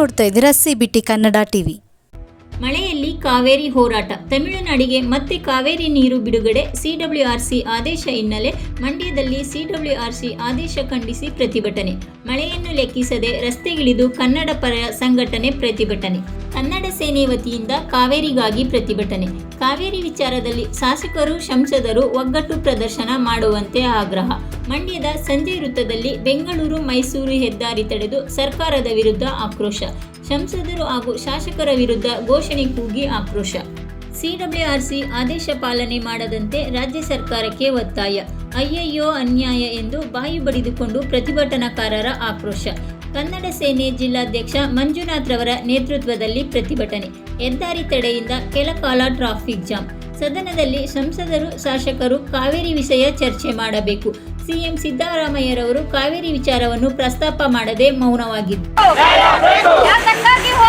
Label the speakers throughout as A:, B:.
A: ನೋಡ್ತಾ ಇದ್ದೀರಾ CBT Kannada TV
B: ಮಳೆಯಲ್ಲಿ ಕಾವೇರಿ ಹೋರಾಟ. ತಮಿಳುನಾಡಿಗೆ ಮತ್ತೆ ಕಾವೇರಿ ನೀರು ಬಿಡುಗಡೆ. ಸಿಡಬ್ಲ್ಯೂಆರ್ಸಿ ಆದೇಶ ಹಿನ್ನೆಲೆ ಮಂಡ್ಯದಲ್ಲಿ ಸಿಡಬ್ಲ್ಯೂಆರ್ಸಿ ಆದೇಶ ಖಂಡಿಸಿ ಪ್ರತಿಭಟನೆ. ಮಳೆಯನ್ನು ಲೆಕ್ಕಿಸದೆ ರಸ್ತೆಗಿಳಿದು ಕನ್ನಡ ಪರ ಸಂಘಟನೆ ಪ್ರತಿಭಟನೆ. ಕನ್ನಡ ಸೇನೆ ವತಿಯಿಂದ ಕಾವೇರಿಗಾಗಿ ಪ್ರತಿಭಟನೆ. ಕಾವೇರಿ ವಿಚಾರದಲ್ಲಿ ಶಾಸಕರು, ಸಂಸದರು ಒಗ್ಗಟ್ಟು ಪ್ರದರ್ಶನ ಮಾಡುವಂತೆ ಆಗ್ರಹ. ಮಂಡ್ಯದ ಸಂಜೆ ವೃತ್ತದಲ್ಲಿ ಬೆಂಗಳೂರು, ಮೈಸೂರು ಹೆದ್ದಾರಿ ತಡೆದು ಸರ್ಕಾರದ ವಿರುದ್ಧ ಆಕ್ರೋಶ. ಸಂಸದರು ಹಾಗೂ ಶಾಸಕರ ವಿರುದ್ಧ ಘೋಷಣೆ ಕೂಗಿ ಆಕ್ರೋಶ. ಸಿಡಬ್ಲ್ಯೂಆರ್ಸಿ ಆದೇಶ ಪಾಲನೆ ಮಾಡದಂತೆ ರಾಜ್ಯ ಸರ್ಕಾರಕ್ಕೆ ಒತ್ತಾಯ. ಅಯ್ಯಯ್ಯೋ ಅನ್ಯಾಯ ಎಂದು ಬಾಯಿ ಬಡಿದುಕೊಂಡು ಪ್ರತಿಭಟನಾಕಾರರ ಆಕ್ರೋಶ. ಕನ್ನಡ ಸೇನೆ ಜಿಲ್ಲಾಧ್ಯಕ್ಷ ಮಂಜುನಾಥ್ ರವರ ನೇತೃತ್ವದಲ್ಲಿ ಪ್ರತಿಭಟನೆ. ಹೆದ್ದಾರಿ ತಡೆಯಿಂದ ಕೆಲಕಾಲ ಟ್ರಾಫಿಕ್ ಜಾಮ್. ಸದನದಲ್ಲಿ ಸಂಸದರು ಶಾಸಕರು ಕಾವೇರಿ ವಿಷಯ ಚರ್ಚೆ ಮಾಡಬೇಕು. ಸಿಎಂ ಸಿದ್ದರಾಮಯ್ಯರವರು ಕಾವೇರಿ ವಿಚಾರವನ್ನು ಪ್ರಸ್ತಾಪ ಮಾಡದೆ ಮೌನವಾಗಿದ್ದು.
C: ಶಾಸಕರಿಗೆ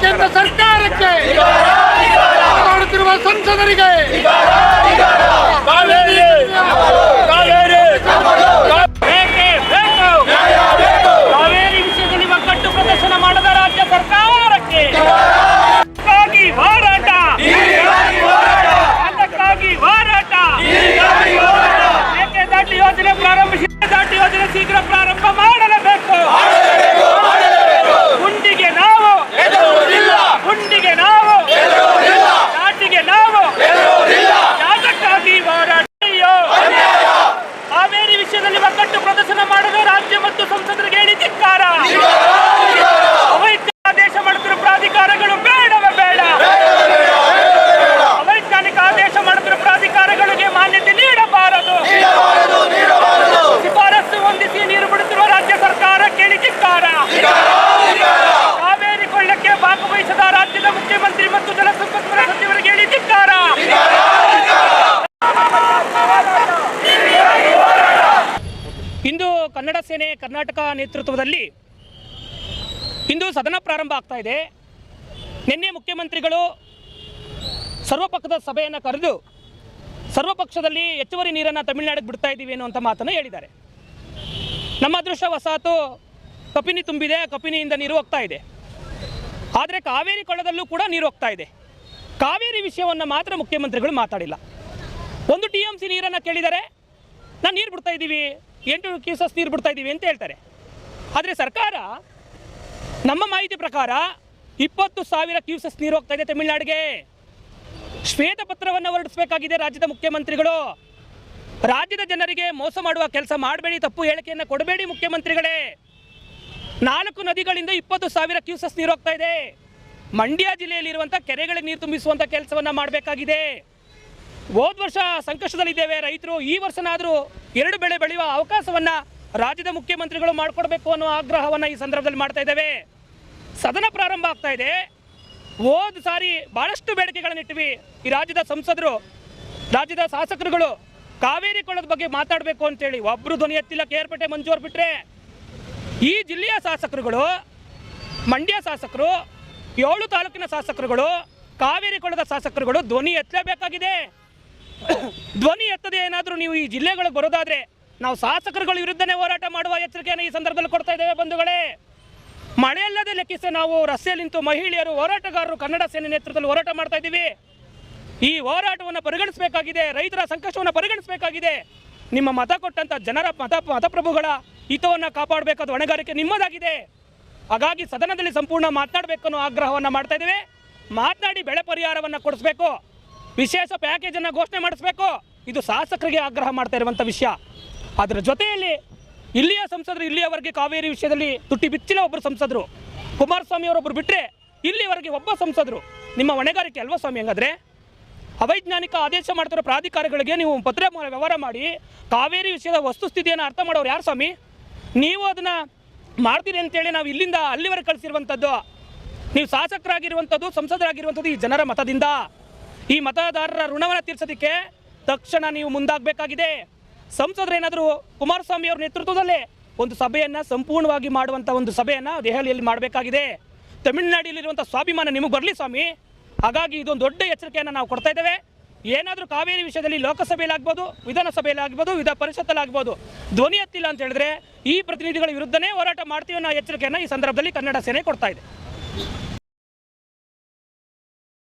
D: ಕೇಂದ್ರ ಸರ್ಕಾರಕ್ಕೆ. ಮಾಡುತ್ತಿರುವ ಸಂಸದರಿಗೆ.
C: ಸೇನೆ ಕರ್ನಾಟಕ ನೇತೃತ್ವದಲ್ಲಿ ಇಂದು ಸದನ ಪ್ರಾರಂಭ ಆಗ್ತಾ ಇದೆ. ನಿನ್ನೆ ಮುಖ್ಯಮಂತ್ರಿಗಳು ಸರ್ವಪಕ್ಷದ ಸಭೆಯನ್ನು ಕರೆದು ಸರ್ವಪಕ್ಷದಲ್ಲಿ ಹೆಚ್ಚುವರಿ ನೀರನ್ನು ತಮಿಳುನಾಡಿಗೆ ಬಿಡ್ತಾ ಇದ್ದೀವಿ ಅನ್ನುವಂಥ ಮಾತನ್ನು ಹೇಳಿದ್ದಾರೆ. ನಮ್ಮ ಅದೃಷ್ಟ ವಸಾತು ಕಪಿನಿ ತುಂಬಿದೆ, ಕಪಿನಿಯಿಂದ ನೀರು ಹೋಗ್ತಾ ಇದೆ. ಆದರೆ ಕಾವೇರಿ ಕೊಳದಲ್ಲೂ ಕೂಡ ನೀರು ಹೋಗ್ತಾ ಇದೆ. ಕಾವೇರಿ ವಿಷಯವನ್ನು ಮಾತ್ರ ಮುಖ್ಯಮಂತ್ರಿಗಳು ಮಾತಾಡಿಲ್ಲ. ಒಂದು ಟಿ ಎಂ ಸಿ ನೀರನ್ನು ಕೇಳಿದರೆ, ನಾನು ನೀರು ಬಿಡ್ತಾ ಇದ್ದೀವಿ. ಎಂಟು ಕ್ಯೂಸಸ್ ನೀರು ಬಿಡ್ತಾ ಇದ್ದೀವಿ ಅಂತ ಹೇಳ್ತಾರೆ. ಆದರೆ ಸರ್ಕಾರ ನಮ್ಮ ಮಾಹಿತಿ ಪ್ರಕಾರ ಇಪ್ಪತ್ತು ಸಾವಿರ ಕ್ಯೂಸಸ್ ನೀರು ಹೋಗ್ತಾ ಇದೆ ತಮಿಳುನಾಡಿಗೆ. ಶ್ವೇತಪತ್ರವನ್ನು ಹೊರಡಿಸಬೇಕಾಗಿದೆ ರಾಜ್ಯದ ಮುಖ್ಯಮಂತ್ರಿಗಳು. ರಾಜ್ಯದ ಜನರಿಗೆ ಮೋಸ ಮಾಡುವ ಕೆಲಸ ಮಾಡಬೇಡಿ, ತಪ್ಪು ಹೇಳಿಕೆಯನ್ನು ಕೊಡಬೇಡಿ ಮುಖ್ಯಮಂತ್ರಿಗಳೇ. ನಾಲ್ಕು ನದಿಗಳಿಂದ ಇಪ್ಪತ್ತು ಸಾವಿರ ಕ್ಯೂಸಸ್ ನೀರು ಹೋಗ್ತಾ ಇದೆ. ಮಂಡ್ಯ ಜಿಲ್ಲೆಯಲ್ಲಿರುವಂಥ ಕೆರೆಗಳಿಗೆ ನೀರು ತುಂಬಿಸುವಂಥ ಕೆಲಸವನ್ನು ಮಾಡಬೇಕಾಗಿದೆ. ಹೋದ ವರ್ಷ ಸಂಕಷ್ಟದಲ್ಲಿದ್ದೇವೆ. ರೈತರು ಈ ವರ್ಷನಾದರೂ ಎರಡು ಬೆಳೆ ಬೆಳೆಯುವ ಅವಕಾಶವನ್ನು ರಾಜ್ಯದ ಮುಖ್ಯಮಂತ್ರಿಗಳು ಮಾಡಿಕೊಡ್ಬೇಕು ಅನ್ನೋ ಆಗ್ರಹವನ್ನು ಈ ಸಂದರ್ಭದಲ್ಲಿ ಮಾಡ್ತಾ ಇದ್ದೇವೆ. ಸದನ ಪ್ರಾರಂಭ ಆಗ್ತಾ ಇದೆ. ಹೋದ ಸಾರಿ ಭಾಳಷ್ಟು ಬೇಡಿಕೆಗಳನ್ನಿಟ್ಟಿವಿ ಈ ರಾಜ್ಯದ ಸಂಸದರು, ರಾಜ್ಯದ ಶಾಸಕರುಗಳು ಕಾವೇರಿ ಕೊಳ್ಳದ ಬಗ್ಗೆ ಮಾತಾಡಬೇಕು ಅಂತೇಳಿ ಒಬ್ಬರು ಧ್ವನಿ ಎತ್ತಿಲ್ಲ ಕೇರ್ಪೇಟೆ ಮಂಜೂರು ಬಿಟ್ಟರೆ ಈ ಜಿಲ್ಲೆಯ ಶಾಸಕರುಗಳು, ಮಂಡ್ಯ ಶಾಸಕರು, ಏಳು ತಾಲೂಕಿನ ಶಾಸಕರುಗಳು, ಕಾವೇರಿ ಕೊಳ್ಳದ ಶಾಸಕರುಗಳು ಧ್ವನಿ ಎತ್ತಲೇಬೇಕಾಗಿದೆ. ಧ್ವನಿ ಎತ್ತದೆ ಏನಾದರೂ ನೀವು ಈ ಜಿಲ್ಲೆಗಳಿಗೆ ಬರೋದಾದರೆ ನಾವು ಶಾಸಕರುಗಳ ವಿರುದ್ಧನೇ ಹೋರಾಟ ಮಾಡುವ ಎಚ್ಚರಿಕೆಯನ್ನು ಈ ಸಂದರ್ಭದಲ್ಲಿ ಕೊಡ್ತಾ ಇದ್ದೇವೆ ಬಂಧುಗಳೇ. ಮಳೆಯಲ್ಲದೆ ಲೆಕ್ಕಿಸಿ ನಾವು ರಸ್ತೆಯಲ್ಲಿ ನಿಂತು ಮಹಿಳೆಯರು, ಹೋರಾಟಗಾರರು ಕನ್ನಡ ಸೇನೆ ನೇತೃತ್ವದಲ್ಲಿ ಹೋರಾಟ ಮಾಡ್ತಾ ಇದ್ದೀವಿ. ಈ ಹೋರಾಟವನ್ನು ಪರಿಗಣಿಸಬೇಕಾಗಿದೆ, ರೈತರ ಸಂಕಷ್ಟವನ್ನು ಪರಿಗಣಿಸಬೇಕಾಗಿದೆ. ನಿಮ್ಮ ಮತ ಕೊಟ್ಟಂಥ ಜನರ ಮತ, ಮತಪ್ರಭುಗಳ ಹಿತವನ್ನು ಕಾಪಾಡಬೇಕಾದ ಹೊಣೆಗಾರಿಕೆ ನಿಮ್ಮದಾಗಿದೆ. ಹಾಗಾಗಿ ಸದನದಲ್ಲಿ ಸಂಪೂರ್ಣ ಮಾತನಾಡಬೇಕು ಅನ್ನೋ ಆಗ್ರಹವನ್ನು ಮಾಡ್ತಾ ಇದ್ದೇವೆ. ಮಾತನಾಡಿ ಬೆಳೆ ಪರಿಹಾರವನ್ನು ಕೊಡಿಸ್ಬೇಕು. ವಿಶೇಷ ಪ್ಯಾಕೇಜನ್ನು ಘೋಷಣೆ ಮಾಡಿಸ್ಬೇಕು. ಇದು ಶಾಸಕರಿಗೆ ಆಗ್ರಹ ಮಾಡ್ತಾ ಇರುವಂಥ ವಿಷಯ. ಅದರ ಜೊತೆಯಲ್ಲಿ ಇಲ್ಲಿಯ ಸಂಸದರು ಇಲ್ಲಿಯವರೆಗೆ ಕಾವೇರಿ ವಿಷಯದಲ್ಲಿ ತುಟ್ಟಿ ಬಿಚ್ಚಿಲ್ಲ ಒಬ್ಬರು ಸಂಸದರು. ಕುಮಾರಸ್ವಾಮಿ ಅವರೊಬ್ಬರು ಬಿಟ್ಟರೆ ಇಲ್ಲಿಯವರೆಗೆ ಒಬ್ಬ ಸಂಸದರು. ನಿಮ್ಮ ಹೊಣೆಗಾರಿಕೆ ಅಲ್ವಾ ಸ್ವಾಮಿ ಹಂಗಾದ್ರೆ? ಅವೈಜ್ಞಾನಿಕ ಆದೇಶ ಮಾಡ್ತಿರೋ ಪ್ರಾಧಿಕಾರಗಳಿಗೆ ನೀವು ಪತ್ರ ವ್ಯವಹಾರ ಮಾಡಿ ಕಾವೇರಿ ವಿಷಯದ ವಸ್ತುಸ್ಥಿತಿಯನ್ನು ಅರ್ಥ ಮಾಡೋರು ಯಾರು ಸ್ವಾಮಿ? ನೀವು ಅದನ್ನು ಮಾಡ್ತೀರಿ ಅಂತೇಳಿ ನಾವು ಇಲ್ಲಿಂದ ಅಲ್ಲಿವರೆಗೆ ಕಳಿಸಿರುವಂಥದ್ದು ನೀವು ಶಾಸಕರಾಗಿರುವಂಥದ್ದು ಸಂಸದರಾಗಿರುವಂಥದ್ದು ಈ ಜನರ ಮತದಿಂದ. ಈ ಮತದಾರರ ಋಣವನ್ನು ತೀರ್ಸೋದಕ್ಕೆ ತಕ್ಷಣ ನೀವು ಮುಂದಾಗಬೇಕಾಗಿದೆ. ಸಂಸದರೇನಾದರೂ ಕುಮಾರಸ್ವಾಮಿ ಅವರ ನೇತೃತ್ವದಲ್ಲಿ ಒಂದು ಸಭೆಯನ್ನು ಸಂಪೂರ್ಣವಾಗಿ ಮಾಡುವಂಥ ಒಂದು ಸಭೆಯನ್ನು ದೆಹಲಿಯಲ್ಲಿ ಮಾಡಬೇಕಾಗಿದೆ. ತಮಿಳುನಾಡಿನಲ್ಲಿರುವಂಥ ಸ್ವಾಭಿಮಾನ ನಿಮಗೆ ಬರಲಿ ಸ್ವಾಮಿ. ಹಾಗಾಗಿ ಇದೊಂದು ದೊಡ್ಡ ಎಚ್ಚರಿಕೆಯನ್ನು ನಾವು ಕೊಡ್ತಾ ಇದ್ದೇವೆ. ಏನಾದರೂ ಕಾವೇರಿ ವಿಷಯದಲ್ಲಿ ಲೋಕಸಭೆಯಲ್ಲಿ ಆಗ್ಬೋದು ವಿಧಾನಸಭೆಯಲ್ಲಿ ಆಗ್ಬೋದು ವಿಧಾನ ಪರಿಷತ್ತಲ್ಲಿ ಆಗ್ಬೋದು ಧ್ವನಿ ಎತ್ತಿಲ್ಲ ಅಂತ ಹೇಳಿದ್ರೆ ಈ ಪ್ರತಿನಿಧಿಗಳ ವಿರುದ್ಧನೇ ಹೋರಾಟ ಮಾಡ್ತೀವಿ ಅನ್ನೋ ಎಚ್ಚರಿಕೆಯನ್ನು ಈ ಸಂದರ್ಭದಲ್ಲಿ ಕನ್ನಡ ಸೇನೆ ಕೊಡ್ತಾ ಇದೆ.